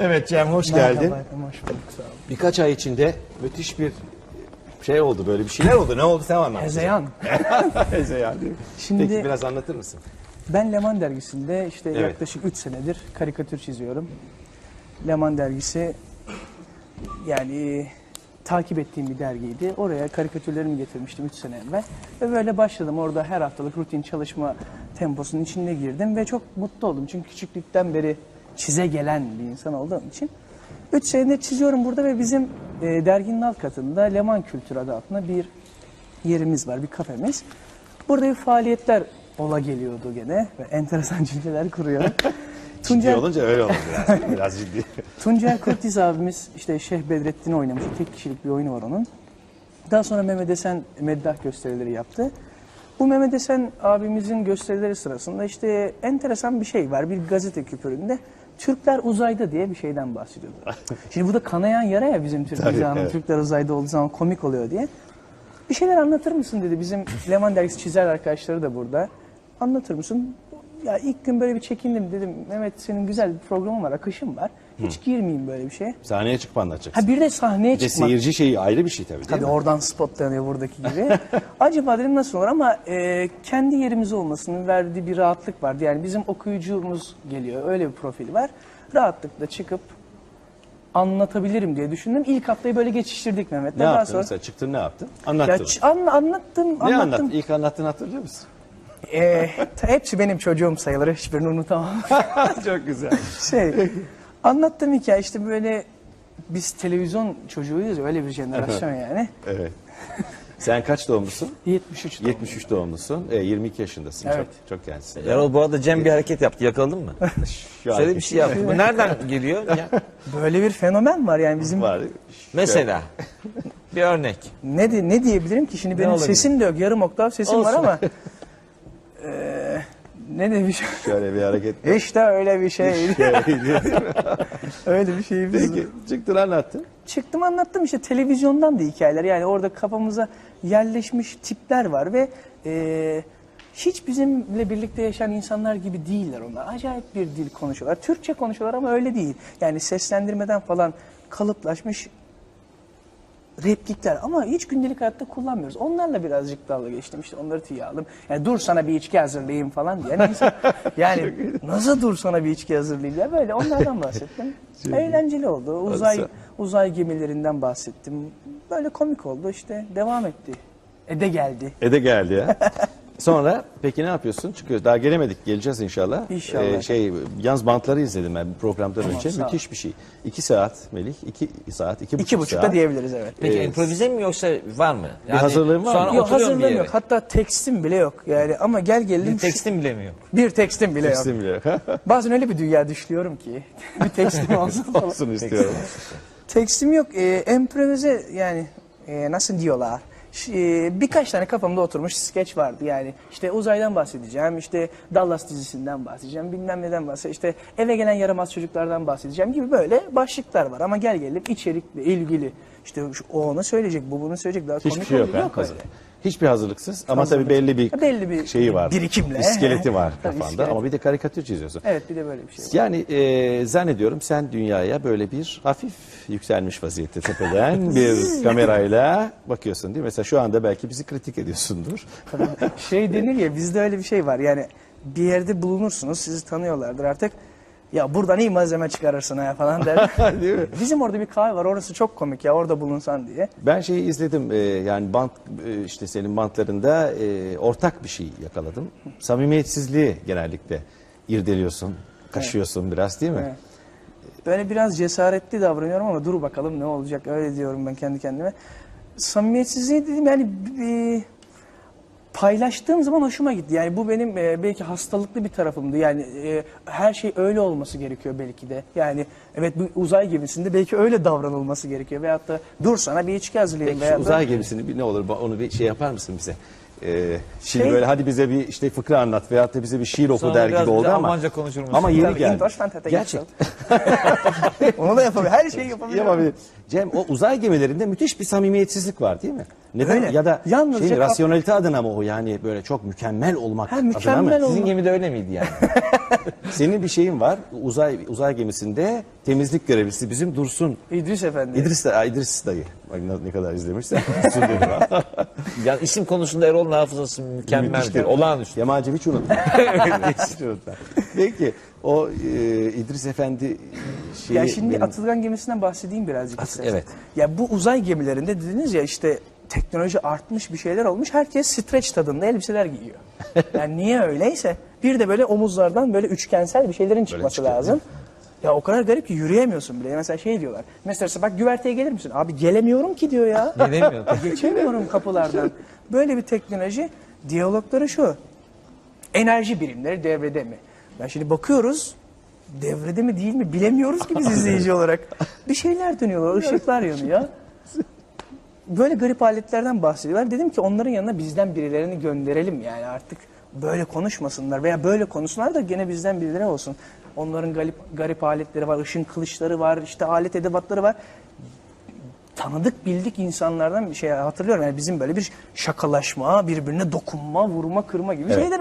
Evet Cem hoş geldin. Merhaba, hoş bulduk, sağ olun. Birkaç ay içinde müthiş bir şey oldu böyle bir şeyler oldu. Ne oldu sen anlat. Hezeyan. Hezeyan değil mi? Şimdi- Peki biraz anlatır mısın? Ben Leman dergisinde işte Evet. yaklaşık 3 senedir karikatür çiziyorum. Leman dergisi yani takip ettiğim bir dergiydi. Oraya karikatürlerimi getirmiştim 3 sene evvel. Ve böyle başladım. Orada her haftalık rutin çalışma temposunun içine girdim ve çok mutlu oldum. Çünkü küçüklükten beri çize gelen bir insan olduğum için. 3 senedir çiziyorum burada ve bizim e, derginin alt katında Leman Kültür adı altında bir yerimiz var, bir kafemiz. Burada bir faaliyetler ola geliyordu gene ve enteresan cümleler kuruyor. Ciddi Tuncel, olunca öyle oldu biraz. biraz ciddi. Tuncel Kurtiz abimiz işte Şeyh Bedrettin'i oynamış. Tek kişilik bir oyunu var onun. Daha sonra Mehmet Esen meddah gösterileri yaptı. Bu Mehmet Esen abimizin gösterileri sırasında işte enteresan bir şey var. Bir gazete küpüründe Türkler uzayda diye bir şeyden bahsediyordu. Şimdi bu da kanayan yara ya bizim Türk Tabii, mizahının. evet. Türkler uzayda olduğu zaman komik oluyor diye. Bir şeyler anlatır mısın dedi. Bizim Leman Dergisi çizer arkadaşları da burada. Anlatır mısın? Ya ilk gün böyle bir çekindim dedim. Mehmet senin güzel bir programın var, akışın var. Hiç girmeyeyim böyle bir şeye. Sahneye çıkıp anlatacaksın. Ha bir de sahneye bir de çıkmak. seyirci şeyi ayrı bir şey tabii değil Tabii mi? oradan spotlanıyor buradaki gibi. Acaba dedim nasıl olur ama e, kendi yerimiz olmasının verdiği bir rahatlık vardı. Yani bizim okuyucumuz geliyor. Öyle bir profil var. Rahatlıkla çıkıp anlatabilirim diye düşündüm. İlk haftayı böyle geçiştirdik Mehmet'le. Ne Daha yaptın sonra mesela çıktın ne yaptın? ya, Anlattın. ç- an- anlattım, ne anlattım. anlattın? İlk anlattığını hatırlıyor musun? E, ta- hepsi benim çocuğum sayılır. Hiçbirini unutamam. Çok güzel. şey, anlattım hikaye işte böyle biz televizyon çocuğuyuz öyle bir jenerasyon yani. Evet. Sen kaç doğumlusun? 73 doğumlu. 73 doğumlusun. E, 22 yaşındasın. Evet. Çok, çok gençsin. Erol bu arada Cem bir hareket yaptı. Yakaladın mı? Şu Şöyle an bir şey yaptı. Bu nereden geliyor? Ya, Böyle bir fenomen var yani bizim var. mesela. Bir örnek. Ne di- ne diyebilirim ki şimdi benim sesim de yok yarım oktav sesim var Olsun. ama eee, ne demiş? Şöyle bir hareket. işte öyle bir şey. öyle bir şey. biz- Peki çıktın anlattın. Çıktım anlattım işte televizyondan da hikayeler yani orada kafamıza yerleşmiş tipler var ve eee, hiç bizimle birlikte yaşayan insanlar gibi değiller onlar. Acayip bir dil konuşuyorlar. Türkçe konuşuyorlar ama öyle değil. Yani seslendirmeden falan kalıplaşmış replikler ama hiç gündelik hayatta kullanmıyoruz. Onlarla birazcık dalga geçtim işte onları tiye aldım. Yani dur sana bir içki hazırlayayım falan diye. Yani, insan- yani nasıl dur sana bir içki hazırlayayım ya böyle onlardan bahsettim. Eğlenceli oldu. Uzay uzay gemilerinden bahsettim. Böyle komik oldu işte devam etti. E de geldi. Ede geldi ya. Sonra peki ne yapıyorsun? Çıkıyoruz. Daha gelemedik. Geleceğiz inşallah. İnşallah. şey, yalnız bantları izledim ben programdan önce. sağ ol. Müthiş bir şey. İki saat Melih. iki saat, iki buçuk İki buçukta saat. diyebiliriz evet. Peki Ee, improvize mi yoksa var mı? hazırlığın var mı? Sonra Yok bir hazırlığım yok. Hatta tekstim bile yok. Yani ama gel gelelim. Bir tekstin bile mi yok? bir tekstim bile yok. İsim bile. Bazen öyle bir dünya düşlüyorum ki. bir tekstim olsun. Olsun istiyorum. Tekstim yok. E, improvize yani e, nasıl diyorlar? E, birkaç tane kafamda oturmuş skeç vardı yani işte uzaydan bahsedeceğim işte Dallas dizisinden bahsedeceğim bilmem neden bahsedeceğim işte eve gelen yaramaz çocuklardan bahsedeceğim gibi böyle başlıklar var ama gel gelip içerikle ilgili işte o onu söyleyecek bu bunu söyleyecek daha Hiçbir komik şey yok. oluyor. ha? yok Hazır. Öyle. Hiçbbir hazırlıksız ama tabii belli bir, Belli bir şeyi var. birikimle. İskeleti var Tabii, kafanda iskelet. ama bir de karikatür çiziyorsun. Evet bir de böyle bir şey var. Yani e, zannediyorum sen dünyaya böyle bir hafif yükselmiş vaziyette tepeden bir kamerayla bakıyorsun değil mi? Mesela şu anda belki bizi kritik ediyorsundur. şey denir ya bizde öyle bir şey var yani bir yerde bulunursunuz sizi tanıyorlardır artık ya buradan iyi malzeme çıkarırsın ha falan der. Değil mi? Bizim orada bir kahve var orası çok komik ya orada bulunsan diye. Ben şeyi izledim e, yani bant e, işte senin bantlarında e, ortak bir şey yakaladım. Samimiyetsizliği genellikle irdeliyorsun, kaşıyorsun biraz değil mi? Evet. Böyle biraz cesaretli davranıyorum ama dur bakalım ne olacak öyle diyorum ben kendi kendime. Samimiyetsizliği dedim yani bir- paylaştığım zaman hoşuma gitti. Yani bu benim e, belki hastalıklı bir tarafımdı. Yani e, her şey öyle olması gerekiyor belki de. Yani evet bu uzay gemisinde belki öyle davranılması gerekiyor. Veyahut da dur sana bir içki hazırlayayım. Peki şu veyahut da- uzay gemisini bir ne olur onu bir şey yapar mısın bize? Ee, şimdi Şey- böyle hadi bize bir işte fıkra anlat veyahut da bize bir şiir oku Sonra der biraz gibi bize oldu ama Almanca konuşur musun? ama yeri Tabii, geldi. er Gerçek. Onu da yapabilir. Her şeyi yapabilir. Yapabilir. Cem o uzay gemilerinde müthiş bir samimiyetsizlik var değil mi? Neden? Öyle. Ya da Yalnızca şey, kap- rasyonelite adına mı o yani böyle çok mükemmel olmak Ha, adına mükemmel mı? ol- Sizin gemide öyle miydi yani? Senin bir şeyin var. Uzay uzay gemisinde temizlik görevlisi bizim Dursun İdris Efendi. İdris de, Aa, İdris dayı. Bak ne, ne kadar. Dursun diyor. yani isim konusunda Erol'un hafızası mükemmeldir. Olağanüstü. Yamal'cim hiç unutma. hiç unutma. Peki o e, İdris Efendi şeyi... Ya şimdi benim- Atılgan gemisinden bahsedeyim birazcık. At- istersen. evet. Ya bu uzay gemilerinde dediniz ya işte teknoloji artmış bir şeyler olmuş. Herkes streç tadında elbiseler giyiyor. Yani niye öyleyse bir de böyle omuzlardan böyle üçgensel bir şeylerin çıkması çıkıyor, lazım. Ya o kadar garip ki yürüyemiyorsun bile. Mesela şey diyorlar. Mesela bak güverteye gelir misin? Abi gelemiyorum ki diyor ya. Gelemiyor. Geçemiyorum kapılardan. Böyle bir teknoloji. Diyalogları şu. Enerji birimleri devrede mi? Ya şimdi bakıyoruz devrede mi değil mi bilemiyoruz ki biz izleyici olarak. Bir şeyler dönüyorlar, ışıklar yanıyor. Böyle garip aletlerden bahsediyorlar. Dedim ki onların yanına bizden birilerini gönderelim yani artık böyle konuşmasınlar veya böyle konuşsunlar da gene bizden birileri olsun. Onların garip, garip aletleri var, ışın kılıçları var, işte alet edevatları var tanıdık bildik insanlardan bir şey hatırlıyorum. Yani bizim böyle bir şakalaşma, birbirine dokunma, vurma, kırma gibi Evet. şeyler,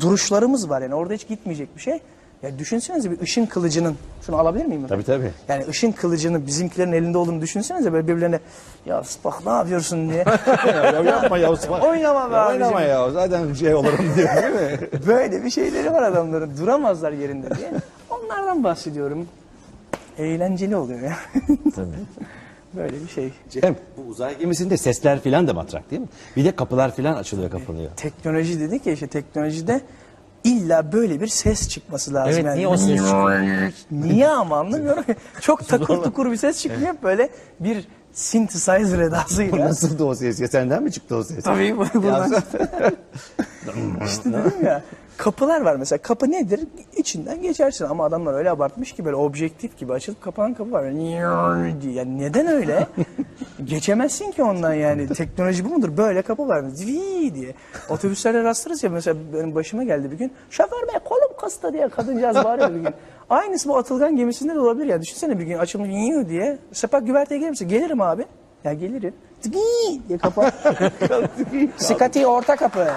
duruşlarımız var. Yani orada hiç gitmeyecek bir şey. Ya düşünsenize bir ışın kılıcının, şunu alabilir miyim? Tabii tabii. Yani ışın kılıcını bizimkilerin elinde olduğunu düşünsenize böyle birbirlerine ya bak ne yapıyorsun diye. ya yapma ya. Oynama be Ya abicim. Oynama ya. Zaten şey olurum diyor değil mi? böyle bir şeyleri var adamların duramazlar yerinde diye. Onlardan bahsediyorum. Eğlenceli oluyor ya. Tabii. böyle bir şey. Cem bu uzay gemisinde sesler filan da matrak değil mi? Bir de kapılar filan açılıyor kapanıyor. teknoloji dedik ya işte teknolojide illa böyle bir ses çıkması lazım. Evet yani. niye o ses çıkıyor? Niye ama anlamıyorum. Çok takır tukur bir ses çıkmıyor. Hep böyle bir synthesizer Bu edasıyla. nasıldı o ses? Ya senden mi çıktı o ses? Tabii bu-. Ya- işte dedim ya. Kapılar var mesela. Kapı nedir? İçinden geçersin ama adamlar öyle abartmış ki böyle objektif gibi açılıp kapanan kapı var. Yani neden öyle? Geçemezsin ki ondan yani. Teknoloji bu mudur? Böyle kapı var. Zvi diye. Otobüslerde rastlarız ya mesela benim başıma geldi bir gün. Şoför bey kolum kasta diye kadıncağız bağırıyor bir gün. Aynısı bu atılgan gemisinde de olabilir ya. Düşünsene bir gün açılmış yiyor diye. Sepak güverteye gelir misin? Gelirim abi. Ya gelirim. Zvi diye kapat. Sikati orta kapı.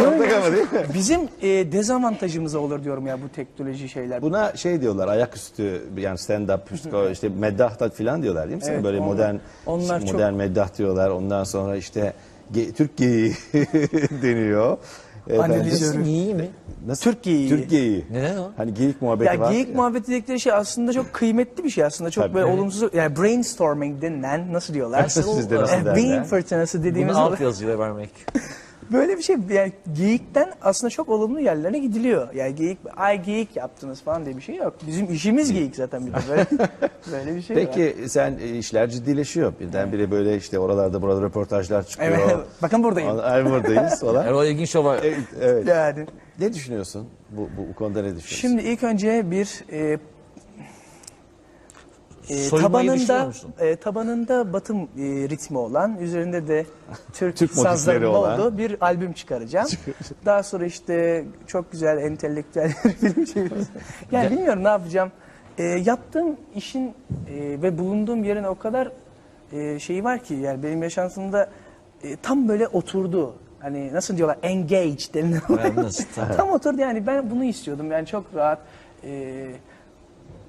Ortak ama değil mi? Bizim e, dezavantajımıza olur diyorum ya bu teknoloji şeyler. Buna şey diyorlar ayaküstü yani stand up işte, meddah da filan diyorlar değil mi? Sana Evet, böyle onlar- modern onlar çok- modern meddah diyorlar. Ondan sonra işte ge, Türk geyiği deniyor. Analiz Efendim, ediyorum. İyi mi? Nasıl? Türk geyiği. Türk geyiği. Neden o? Hani geyik muhabbeti Ya var. geyik muhabbeti dedikleri şey aslında çok kıymetli bir şey aslında. Çok Tabii. böyle olumsuz yani brainstorming denilen nasıl diyorlar? Sizde nasıl Eh, derler? Beyin fırtınası dediğimiz Bunu alt yazıyla vermek. böyle bir şey yani geyikten aslında çok olumlu yerlerine gidiliyor. Yani geyik ay geyik yaptınız falan diye bir şey yok. Bizim işimiz geyik zaten bir de böyle, böyle bir şey var. Peki sen e, işler ciddileşiyor. Birdenbire böyle işte oralarda burada röportajlar çıkıyor. Evet, bakın buradayım. Ay buradayız falan. Erol İlginç var. evet, evet. Yani Ne düşünüyorsun? Bu, bu, bu konuda ne düşünüyorsun? Şimdi ilk önce bir e, e, Soyunmayı düşünüyor tabanında musun? e, tabanında batım e, ritmi olan, üzerinde de Türk, Türk motifleri sazlarının olan. olduğu bir albüm çıkaracağım. Daha sonra işte çok güzel entelektüel film çeviririz. Yani bilmiyorum ne yapacağım. E, yaptığım işin e, ve bulunduğum yerin o kadar e, şeyi var ki yani benim yaşantımda e, tam böyle oturdu. Hani nasıl diyorlar engaged denilen nasıl? Tamam. Tam oturdu yani ben bunu istiyordum yani çok rahat e,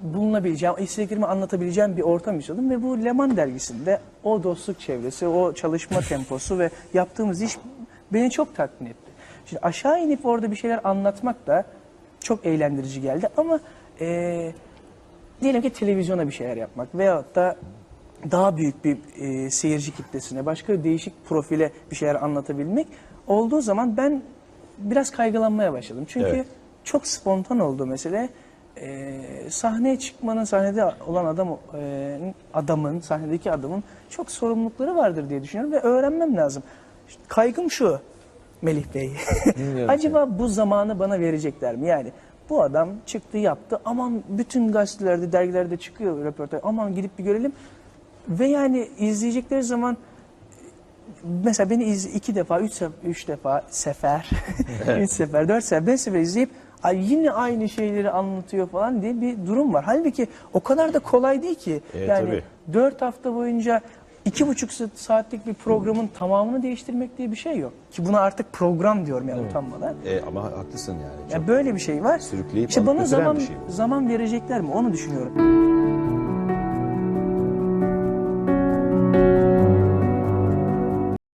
bulunabileceğim, istediklerimi anlatabileceğim bir ortam istiyordum ve bu Leman dergisinde o dostluk çevresi, o çalışma temposu ve yaptığımız iş beni çok tatmin etti. Şimdi aşağı inip orada bir şeyler anlatmak da çok eğlendirici geldi ama e, diyelim ki televizyona bir şeyler yapmak veyahut da daha büyük bir e, seyirci kitlesine, başka bir değişik profile bir şeyler anlatabilmek olduğu zaman ben biraz kaygılanmaya başladım. Çünkü Evet. çok spontan oldu mesele. E, sahneye çıkmanın, sahnede olan adam e, adamın, sahnedeki adamın çok sorumlulukları vardır diye düşünüyorum ve öğrenmem lazım. İşte kaygım şu, Melih Bey. Acaba bu zamanı bana verecekler mi? Yani bu adam çıktı yaptı aman bütün gazetelerde dergilerde çıkıyor röportaj aman gidip bir görelim ve yani izleyecekleri zaman mesela beni iz, iki defa üç, üç defa sefer üç sefer dört sefer beş sefer izleyip Ay yine aynı şeyleri anlatıyor falan diye bir durum var. Halbuki o kadar da kolay değil ki. E, yani tabii. dört hafta boyunca iki buçuk saatlik bir programın tamamını değiştirmek diye bir şey yok. Ki buna artık program diyorum yani utanmadan. E, ama haklısın yani. Ya böyle bir şey var. Sürükleyip İşte bana zaman şey zaman verecekler mi? Onu düşünüyorum.